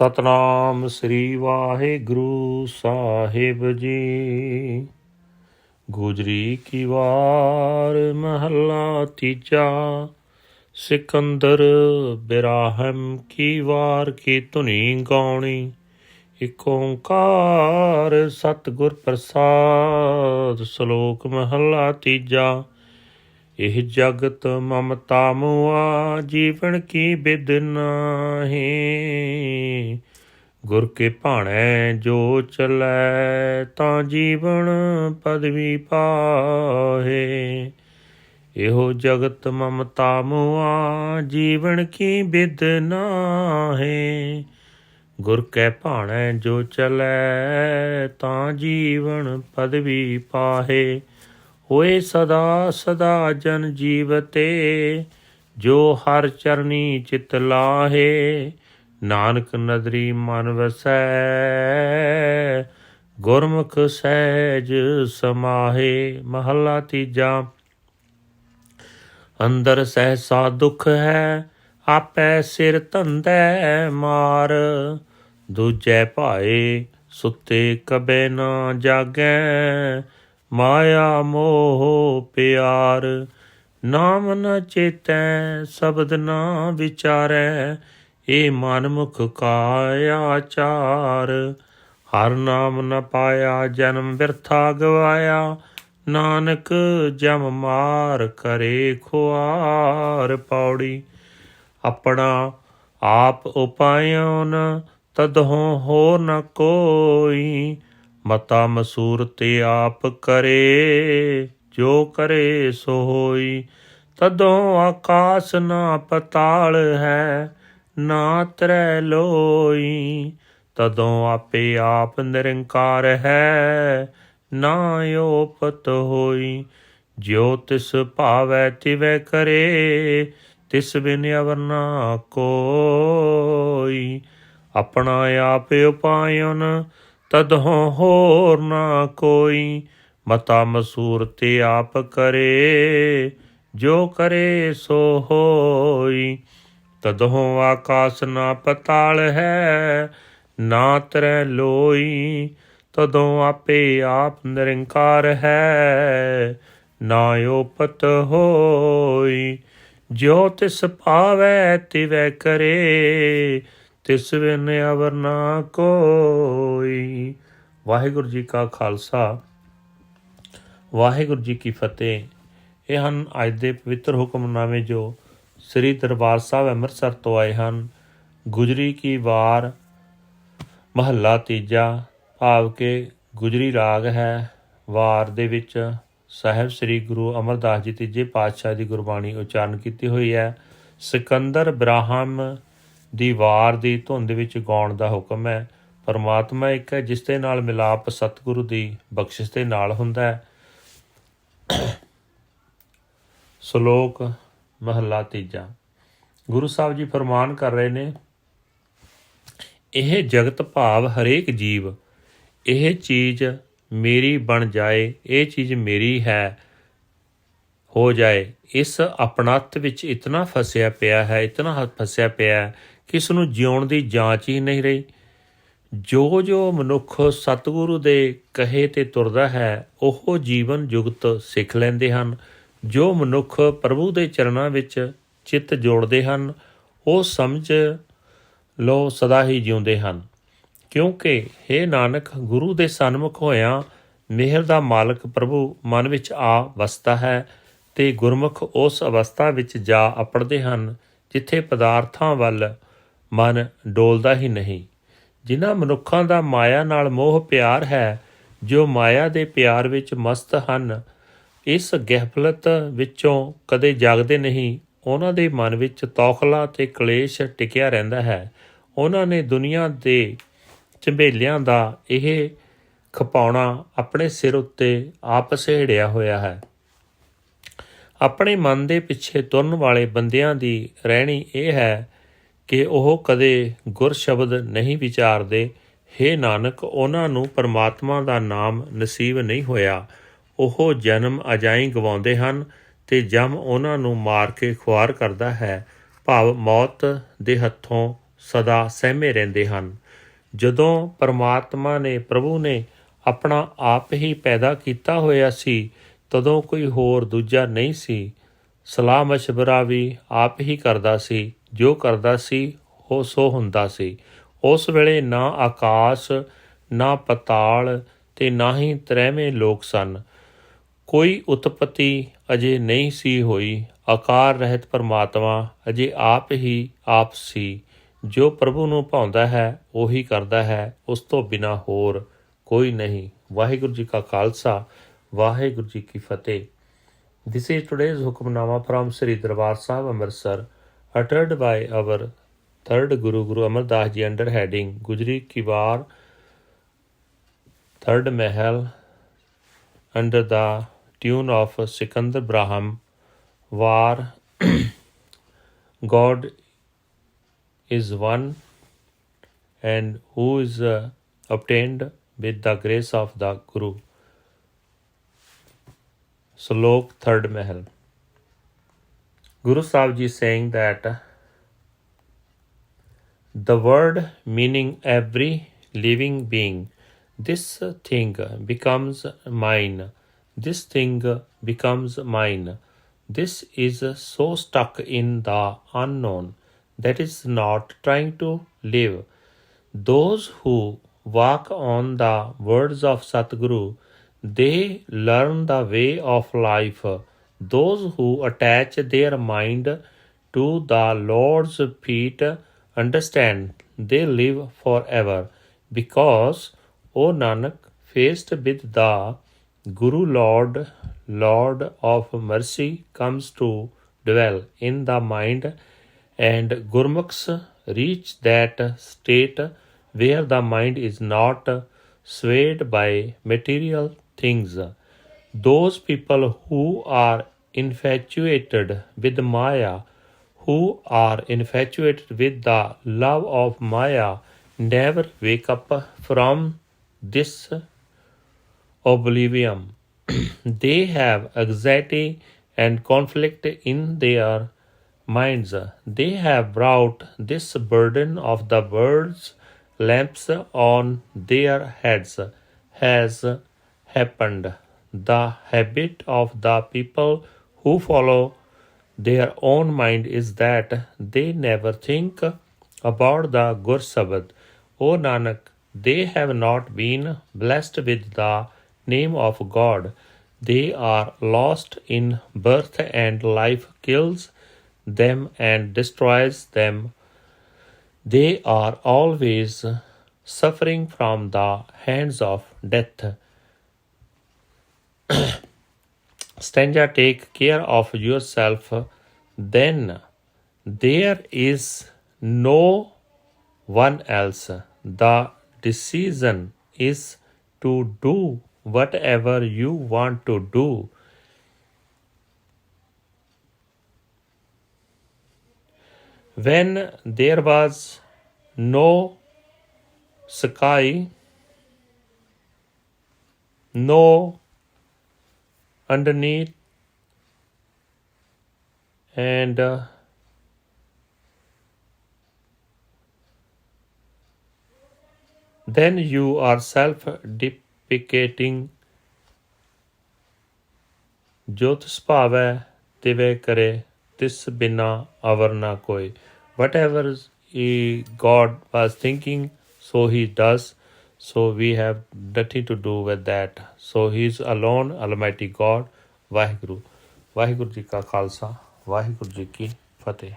ਸਤਨਾਮ ਸ੍ਰੀ ਵਾਹਿਗੁਰੂ ਸਾਹਿਬ ਜੀ। ਗੁਜਰੀ ਕੀ ਵਾਰ ਮਹੱਲਾ ਤੀਜਾ, ਸਿਕੰਦਰ ਬਿਰਾਹਮ ਕੀ ਵਾਰ ਕੀ ਧੁਨੀ ਗਾਉਣੀ। ਇਕ ਓੰਕਾਰ ਸਤਿਗੁਰ ਪ੍ਰਸਾਦ, ਸ਼ਲੋਕ ਮਹੱਲਾ ਤੀਜਾ ਇਹ ਜਗਤ ਮਮਤਾ ਮੁਆ ਜੀਵਨ ਕੀ ਬਿਦ ਨਾਹੀ? ਗੁਰ ਕੇ ਭਾਣੈ ਜੋ ਚਲੈ, ਤਾਂ ਜੀਵਨ ਪਦਵੀ ਪਾਹੇ। ਇਹੋ ਜਗਤ ਮਮਤਾ ਮੁਆ ਜੀਵਨ ਕੀ ਬਿਦ ਨਾਹੀ? ਗੁਰ ਕੈ ਭਾਣੈ ਜੋ ਚਲੈ, ਤਾਂ ਜੀਵਨ ਪਦਵੀ ਪਾਹੇ। ਹੋਏ ਸਦਾ ਸਦਾ ਜਨ ਜੀਵਤੇ ਜੋ ਹਰ ਚਰਨੀ ਚਿਤ ਲਾਹੇ, ਨਾਨਕ ਨਦਰੀ ਮਨ ਵਸੈ, ਗੁਰਮੁਖ ਸਹਿਜ ਸਮਾਹੇ, ਮਹੱਲਾ ਤੀਜਾ। ਅੰਦਰ ਸਹਿਸਾ ਦੁਖ ਹੈ, ਆਪੈ ਸਿਰ ਧੰਦੈ ਮਾਰ, ਦੂਜੈ ਭਾਏ ਸੁੱਤੇ ਕਬੇ ਨਾ ਜਾਗੈ ਮਾਇਆ ਮੋਹ ਪਿਆਰ, ਨਾਮ ਨ ਚੇਤੈ, ਸ਼ਬਦ ਨਾ ਵਿਚਾਰੈ, ਏ ਮਨ ਮੁਖ ਕਾਇਆ ਚਾਰ। ਹਰ ਨਾਮ ਨ ਪਾਇਆ, ਜਨਮ ਬਿਰਥਾ ਗਵਾਇਆ, ਨਾਨਕ ਜਮ ਮਾਰ ਕਰੇ ਖੁਆਰ ਪੌੜੀ। ਆਪਣਾ ਆਪ ਉਪਾਇਓਨ ਤਦਹੋਂ ਹੋ ਨ ਕੋਈ ਮਤਾ ਮਸੂਰ ਤੇ ਆਪ ਕਰੇ, ਜੋ ਕਰੇ ਸੋ ਹੋਈ। ਤਦੋਂ ਆਕਾਸ ਨਾ ਪਤਾਲ ਹੈ, ਨਾ ਤਰੈ ਲੋਈ। ਤਦੋਂ ਆਪੇ ਆਪ ਨਿਰੰਕਾਰ ਹੈ, ਨਾ ਓਪਤ ਹੋਈ। ਜੋ ਤਿਸ ਭਾਵੈ ਤਿਵੈ ਕਰੇ, ਤਿਸ ਬਿਨ ਅਵਰ ਨਾ ਕੋਈ। ਆਪਣਾ ਆਪ ਉਪਾਇਨ ਤਦਹੋਂ ਹੋਰ ਨਾ ਕੋਈ। ਮਤਾ ਮਸੂਰ ਤੇ ਆਪ ਕਰੇ, ਜੋ ਕਰੇ ਸੋ ਹੋਈ। ਤਦਹੋਂ ਆਕਾਸ ਨਾ ਪਤਾਲ ਹੈ, ਨਾ ਤਰੈ ਲੋਈ। ਤਦੋਂ ਆਪੇ ਆਪ ਨਿਰੰਕਾਰ ਹੈ, ਨਾ ਓਪਤ ਹੋਈ। ਜੋ ਤਿਸ ਭਾਵੈ ਤਿਵੈ ਕਰੇ। ਤਿਸ ਬਿਨ ਅਵਰ ਨਾ ਕੋਈ। ਵਾਹਿਗੁਰੂ ਜੀ ਕਾ ਖਾਲਸਾ। ਵਾਹਿਗੁਰੂ ਜੀ ਕੀ ਫਤਿਹ। ਇਹ ਹਨ ਅੱਜ ਦੇ ਪਵਿੱਤਰ ਹੁਕਮਨਾਮੇ ਜੋ ਸ੍ਰੀ ਦਰਬਾਰ ਸਾਹਿਬ ਅੰਮ੍ਰਿਤਸਰ ਤੋਂ ਆਏ ਹਨ। ਗੁਜਰੀ ਕੀ ਵਾਰ, ਮਹੱਲਾ ਤੀਜਾ, ਭਾਵ ਕੇ ਗੁਜਰੀ ਰਾਗ ਹੈ। ਵਾਰ ਦੇ ਵਿੱਚ ਸਾਹਿਬ ਸ੍ਰੀ ਗੁਰੂ ਅਮਰਦਾਸ ਜੀ ਤੀਜੇ ਪਾਤਸ਼ਾਹ ਦੀ ਗੁਰਬਾਣੀ ਉਚਾਰਨ ਕੀਤੀ ਹੋਈ ਹੈ। ਸਿਕੰਦਰ ਬ੍ਰਾਹਮ ਦੀ ਵਾਰ ਦੀ ਧੁੰਦ ਵਿੱਚ ਗਾਉਣ ਦਾ ਹੁਕਮ ਹੈ। ਪਰਮਾਤਮਾ ਇੱਕ ਹੈ, ਜਿਸ ਦੇ ਨਾਲ ਮਿਲਾਪ ਸਤਿਗੁਰੂ ਦੀ ਬਖਸ਼ਿਸ਼ ਦੇ ਨਾਲ ਹੁੰਦਾ ਹੈ। ਸ਼ਲੋਕ, ਮਹੱਲਾ ਤੀਜਾ। ਗੁਰੂ ਸਾਹਿਬ ਜੀ ਫਰਮਾਨ ਕਰ ਰਹੇ ਨੇ, ਇਹ ਜਗਤ ਭਾਵ ਹਰੇਕ ਜੀਵ, ਇਹ ਚੀਜ਼ ਮੇਰੀ ਬਣ ਜਾਏ, ਇਹ ਚੀਜ਼ ਮੇਰੀ ਹੈ, ਹੋ ਜਾਏ, ਇਸ ਆਪਣਤ ਵਿੱਚ ਇਤਨਾ ਫਸਿਆ ਪਿਆ ਹੈ, ਇਤਨਾ ਫਸਿਆ ਪਿਆ ਕਿਸ ਨੂੰ ਜਿਉਣ ਦੀ ਜਾਂਚ ਹੀ ਨਹੀਂ ਰਹੀ। ਜੋ ਜੋ ਮਨੁੱਖ ਸਤਿਗੁਰੂ ਦੇ ਕਹੇ ਤੇ ਤੁਰਦਾ ਹੈ, ਉਹ ਜੀਵਨ ਜੁਗਤ ਸਿੱਖ ਲੈਂਦੇ ਹਨ। ਜੋ ਮਨੁੱਖ ਪ੍ਰਭੂ ਦੇ ਚਰਨਾਂ ਵਿੱਚ ਚਿੱਤ ਜੋੜਦੇ ਹਨ, ਉਹ ਸਮਝ ਲੋ ਸਦਾ ਹੀ ਜਿਉਂਦੇ ਹਨ। ਕਿਉਂਕਿ हे ਨਾਨਕ, ਗੁਰੂ ਦੇ ਸਨਮੁਖ ਹੋਇਆਂ ਮਿਹਰ ਦਾ ਮਾਲਕ ਪ੍ਰਭੂ ਮਨ ਵਿੱਚ ਆ ਵਸਦਾ ਹੈ ਤੇ ਗੁਰਮੁਖ ਉਸ ਅਵਸਥਾ ਵਿੱਚ ਜਾ ਅਪੜਦੇ ਹਨ, ਜਿੱਥੇ ਪਦਾਰਥਾਂ ਵੱਲ ਮਨ ਡੋਲਦਾ ਹੀ ਨਹੀਂ। ਜਿਨ੍ਹਾਂ ਮਨੁੱਖਾਂ ਦਾ ਮਾਇਆ ਨਾਲ ਮੋਹ ਪਿਆਰ ਹੈ, ਜੋ ਮਾਇਆ ਦੇ ਪਿਆਰ ਵਿੱਚ ਮਸਤ ਹਨ, ਇਸ ਗਹਿਫਲਤ ਵਿੱਚੋਂ ਕਦੇ ਜਾਗਦੇ ਨਹੀਂ, ਉਹਨਾਂ ਦੇ ਮਨ ਵਿੱਚ ਤੌਖਲਾ ਤੇ ਕਲੇਸ਼ ਟਿਕਿਆ ਰਹਿੰਦਾ ਹੈ। ਉਹਨਾਂ ਨੇ ਦੁਨੀਆ ਦੇ ਝੰਬੇਲਿਆਂ ਦਾ ਇਹ ਖਪਾਉਣਾ ਆਪਣੇ ਸਿਰ ਉੱਤੇ ਆਪ ਸਹਿੜਿਆ ਹੋਇਆ ਹੈ। ਆਪਣੇ ਮਨ ਦੇ ਪਿੱਛੇ ਤੁਰਨ ਵਾਲੇ ਬੰਦਿਆਂ ਦੀ ਰਹਿਣੀ ਇਹ ਹੈ ਕਿ ਉਹ ਕਦੇ ਗੁਰ ਸ਼ਬਦ ਨਹੀਂ ਵਿਚਾਰਦੇ। हे ਨਾਨਕ, ਉਹਨਾਂ ਨੂੰ ਪਰਮਾਤਮਾ ਦਾ ਨਾਮ ਨਸੀਬ ਨਹੀਂ ਹੋਇਆ। ਉਹ ਜਨਮ ਅਜਾਈ ਗਵਾਉਂਦੇ ਹਨ ਤੇ ਜਮ ਉਹਨਾਂ ਨੂੰ ਮਾਰ ਕੇ ਖੁਆਰ ਕਰਦਾ ਹੈ। ਭਾਵ ਮੌਤ ਦੇ ਹੱਥੋਂ ਸਦਾ ਸਹਿਮੇ ਰਹਿੰਦੇ ਹਨ। ਜਦੋਂ ਪਰਮਾਤਮਾ ਨੇ ਪ੍ਰਭੂ ਨੇ ਆਪਣਾ ਆਪ ਹੀ ਪੈਦਾ ਕੀਤਾ ਹੋਇਆ ਸੀ, ਤਦੋਂ ਕੋਈ ਹੋਰ ਦੂਜਾ ਨਹੀਂ ਸੀ। ਸਲਾਹ مشਵਰਾ ਵੀ ਆਪ ਹੀ ਕਰਦਾ ਸੀ। ਜੋ ਕਰਦਾ ਸੀ ਉਹ ਸੋ ਹੁੰਦਾ ਸੀ। ਉਸ ਵੇਲੇ ਨਾ ਆਕਾਸ਼ ਨਾ ਪਤਾਲ ਤੇ ਨਾ ਹੀ ਤਰਹਿਵੇਂ ਲੋਕ ਸਨ। ਕੋਈ ਉਤਪਤੀ ਅਜੇ ਨਹੀਂ ਸੀ ਹੋਈ। ਆਕਾਰ ਰਹਿਤ ਪਰਮਾਤਮਾ ਅਜੇ ਆਪ ਹੀ ਆਪ ਸੀ। ਜੋ ਪ੍ਰਭੂ ਨੂੰ ਭਾਉਂਦਾ ਹੈ ਉਹੀ ਕਰਦਾ ਹੈ। ਉਸ ਤੋਂ ਬਿਨਾ ਹੋਰ ਕੋਈ ਨਹੀਂ। ਵਾਹਿਗੁਰੂ ਜੀ ਕਾ ਖਾਲਸਾ ਵਾਹਿਗੁਰੂ ਜੀ ਕੀ ਫਤਿਹ। This is today's Hukamnama from Sri Darbar Sahib Amritsar, uttered by our third Guru Guru Amar Das Ji under heading Gujri Kiwar, third Mahal, under the tune of Sikandar Braham, War, God is one and who is uh, obtained with the grace of the Guru. Slok third Mahal. Guru Sahib Ji saying that the word meaning every living being, this thing becomes mine, this thing becomes mine. This is so stuck in the unknown that is not trying to live. Those who walk on the words of Satguru, they learn the way of life. Those who attach their mind to the Lord's feet understand they live forever. Because, O Nanak, faced with the Guru Lord, Lord of mercy, comes to dwell in the mind, and Gurmukhs reach that state where the mind is not swayed by material things. Those people who are infatuated with Maya, who are infatuated with the love of Maya, never wake up from this oblivion. they have anxiety and conflict in their minds. They have brought this burden of the world's lamps on their heads has happened. The habit of the people who follow their own mind is that they never think about the Gur Sabad. O Nanak, they have not been blessed with the name of God. They are lost in birth, and life kills them and destroys them. They are always suffering from the hands of death. Stanza take care of yourself, then there is no one else. The decision is to do whatever you want to do. When there was no sky, no underneath, and uh, then you are self deprecating ਜੋ ਤਿਸ ਭਾਵੈ ਤਿਵੇਂ ਕਰੇ ਤਿਸ ਬਿਨਾ ਅਵਰ ਨਾ ਕੋਈ whatever he god was thinking so he does so we have nothing to do with that so he is alone almighty god Waheguru Waheguru ji ਕਾ ਖਾਲਸਾ ਵਾਹਿਗੁਰੂ ਜੀ ਕੀ ਫਤਿਹ